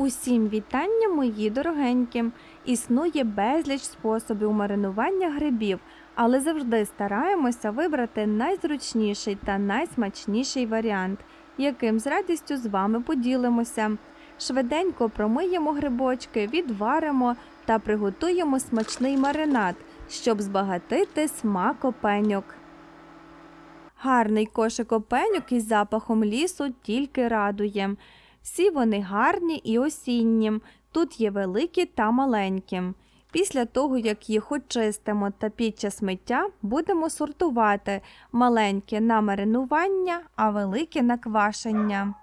Усім вітання, мої дорогенькі! Існує безліч способів маринування грибів, але завжди стараємося вибрати найзручніший та найсмачніший варіант, яким з радістю з вами поділимося. Швиденько промиємо грибочки, відваримо та приготуємо смачний маринад, щоб збагатити смак опеньок. Гарний кошик опеньок із запахом лісу тільки радує. Всі вони гарні і осінні. Тут є великі та маленькі. Після того, як їх очистимо та під час миття, будемо сортувати маленькі на маринування, а великі на квашення.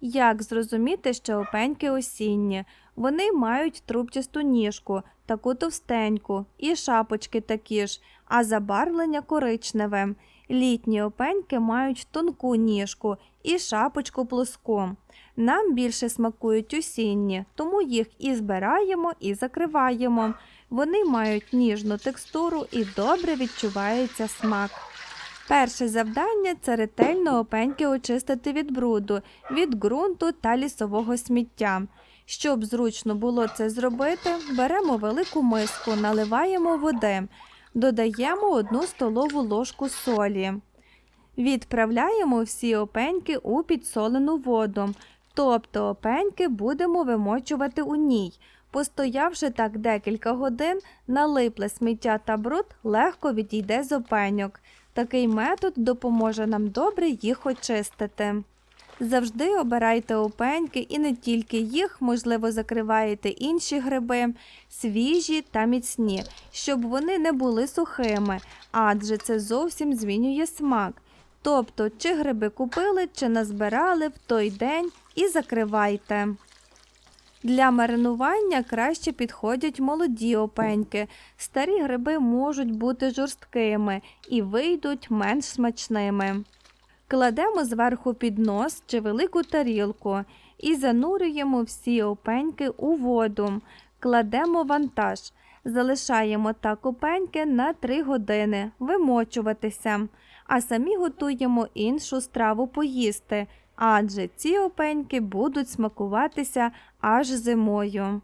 Як зрозуміти, що опеньки осінні? Вони мають трубчасту ніжку, таку товстеньку, і шапочки такі ж, а забарвлення коричневе. Літні опеньки мають тонку ніжку і шапочку плоску. Нам більше смакують осінні, тому їх і збираємо, і закриваємо. Вони мають ніжну текстуру і добре відчувається смак. Перше завдання це ретельно опеньки очистити від бруду, від ґрунту та лісового сміття. Щоб зручно було це зробити, беремо велику миску, наливаємо води, додаємо одну столову ложку солі. Відправляємо всі опеньки у підсолену воду, тобто опеньки будемо вимочувати у ній. Постоявши так декілька годин, налипле сміття та бруд легко відійде з опеньок. Такий метод допоможе нам добре їх очистити. Завжди обирайте опеньки і не тільки їх, можливо, закриваєте інші гриби, свіжі та міцні, щоб вони не були сухими, адже це зовсім змінює смак. Тобто, чи гриби купили, чи назбирали в той день і закривайте. Для маринування краще підходять молоді опеньки. Старі гриби можуть бути жорсткими і вийдуть менш смачними. Кладемо зверху піднос чи велику тарілку і занурюємо всі опеньки у воду. Кладемо вантаж. Залишаємо так опеньки на 3 години вимочуватися, а самі готуємо іншу страву поїсти, адже ці опеньки будуть смакуватися аж зимою.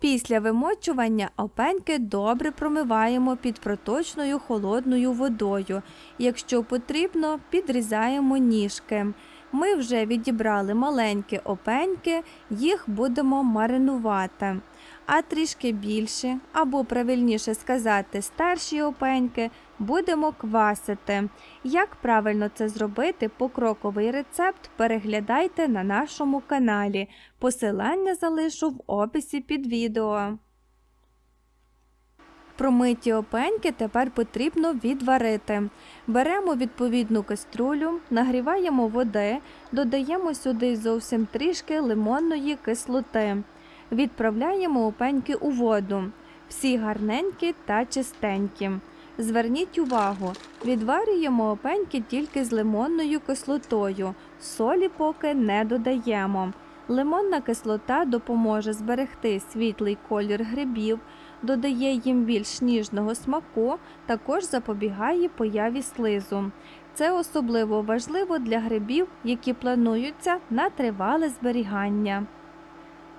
Після вимочування опеньки добре промиваємо під проточною холодною водою. Якщо потрібно, підрізаємо ніжки. Ми вже відібрали маленькі опеньки, їх будемо маринувати. А трішки більші, або правильніше сказати, старші опеньки будемо квасити. Як правильно це зробити, покроковий рецепт переглядайте на нашому каналі. Посилання залишу в описі під відео. Промиті опеньки тепер потрібно відварити. Беремо відповідну каструлю, нагріваємо води, додаємо сюди зовсім трішки лимонної кислоти. Відправляємо опеньки у воду. Всі гарненькі та чистенькі. Зверніть увагу, відварюємо опеньки тільки з лимонною кислотою, солі поки не додаємо. Лимонна кислота допоможе зберегти світлий колір грибів, додає їм більш ніжного смаку, також запобігає появі слизу. Це особливо важливо для грибів, які плануються на тривале зберігання.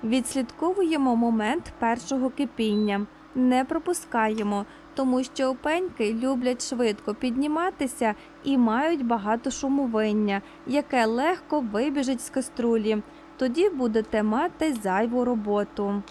Відслідковуємо момент першого кипіння, не пропускаємо, тому що опеньки люблять швидко підніматися і мають багато шумовиння, яке легко вибіжить з каструлі. Тоді будете мати зайву роботу.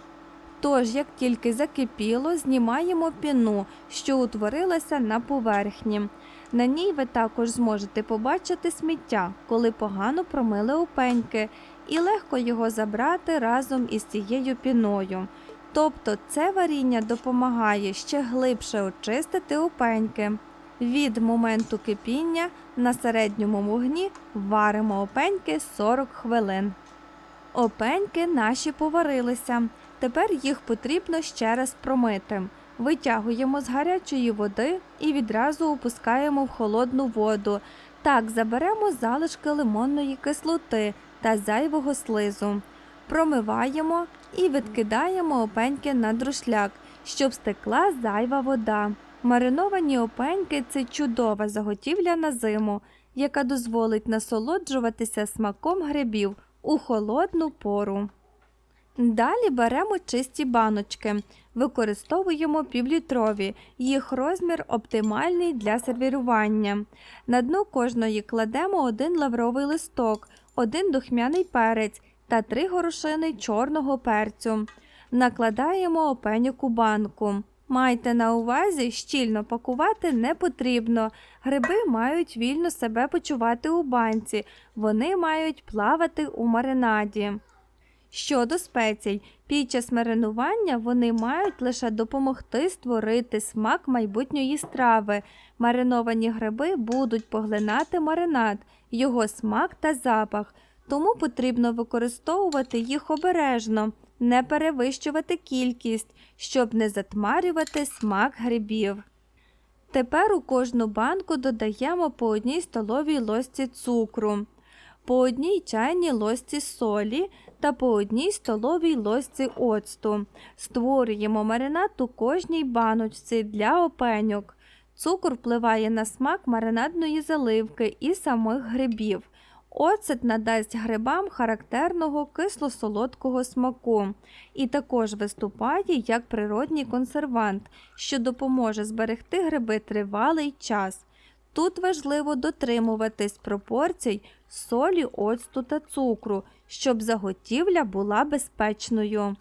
Тож, як тільки закипіло, знімаємо піну, що утворилася на поверхні. На ній ви також зможете побачити сміття, коли погано промили опеньки, і легко його забрати разом із цією піною. Тобто це варіння допомагає ще глибше очистити опеньки. Від моменту кипіння на середньому вогні варимо опеньки 40 хвилин. Опеньки наші поварилися. Тепер їх потрібно ще раз промити. Витягуємо з гарячої води і відразу опускаємо в холодну воду. Так заберемо залишки лимонної кислоти та зайвого слизу. Промиваємо і відкидаємо опеньки на друшляк, щоб стекла зайва вода. Мариновані опеньки це чудова заготівля на зиму, яка дозволить насолоджуватися смаком грибів у холодну пору. Далі беремо чисті баночки, використовуємо півлітрові, їх розмір оптимальний для сервірування. На дно кожної кладемо один лавровий листок, один духмяний перець та три горошини чорного перцю. Накладаємо опеньок у банку. Майте на увазі, щільно пакувати не потрібно. Гриби мають вільно себе почувати у банці, вони мають плавати у маринаді. Щодо спецій, під час маринування вони мають лише допомогти створити смак майбутньої страви. Мариновані гриби будуть поглинати маринад, його смак та запах, тому потрібно використовувати їх обережно, не перевищувати кількість, щоб не затмарювати смак грибів. Тепер у кожну банку додаємо по одній столовій ложці цукру, по одній чайній ложці солі та по одній столовій ложці оцту. Створюємо маринад у кожній баночці для опеньок. Цукор впливає на смак маринадної заливки і самих грибів. Оцет надасть грибам характерного кисло-солодкого смаку і також виступає як природній консервант, що допоможе зберегти гриби тривалий час. Тут важливо дотримуватись пропорцій солі, оцту та цукру, щоб заготівля була безпечною.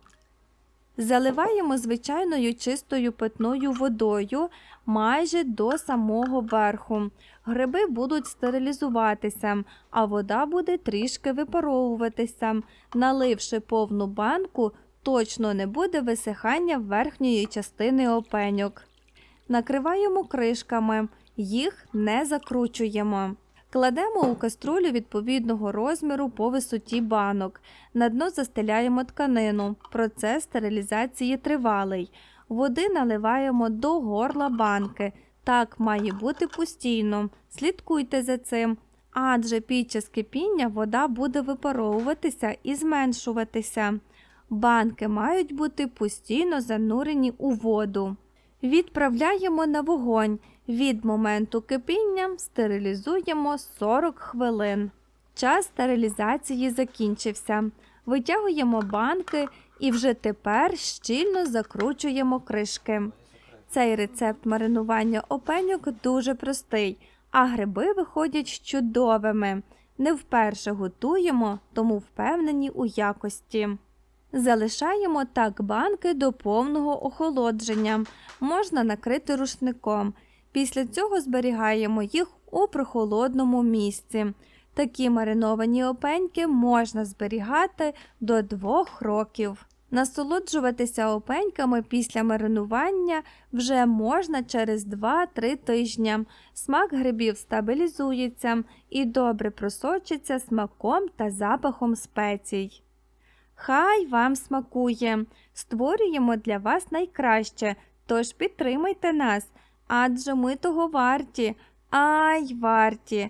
Заливаємо звичайною чистою питною водою майже до самого верху. Гриби будуть стерилізуватися, а вода буде трішки випаровуватися. Наливши повну банку, точно не буде висихання верхньої частини опеньок. Накриваємо кришками, їх не закручуємо. Кладемо у каструлю відповідного розміру по висоті банок. На дно застеляємо тканину. Процес стерилізації тривалий. Води наливаємо до горла банки. Так має бути постійно. Слідкуйте за цим, адже під час кипіння вода буде випаровуватися і зменшуватися. Банки мають бути постійно занурені у воду. Відправляємо на вогонь. Від моменту кипіння стерилізуємо 40 хвилин. Час стерилізації закінчився. Витягуємо банки і вже тепер щільно закручуємо кришки. Цей рецепт маринування опеньок дуже простий, а гриби виходять чудовими. Не вперше готуємо, тому впевнені у якості. Залишаємо так банки до повного охолодження. Можна накрити рушником. Після цього зберігаємо їх у прохолодному місці. Такі мариновані опеньки можна зберігати до двох років. Насолоджуватися опеньками після маринування вже можна через 2-3 тижні. Смак грибів стабілізується і добре просочиться смаком та запахом спецій. Хай вам смакує! Створюємо для вас найкраще, тож підтримайте нас, адже ми того варті, ай варті,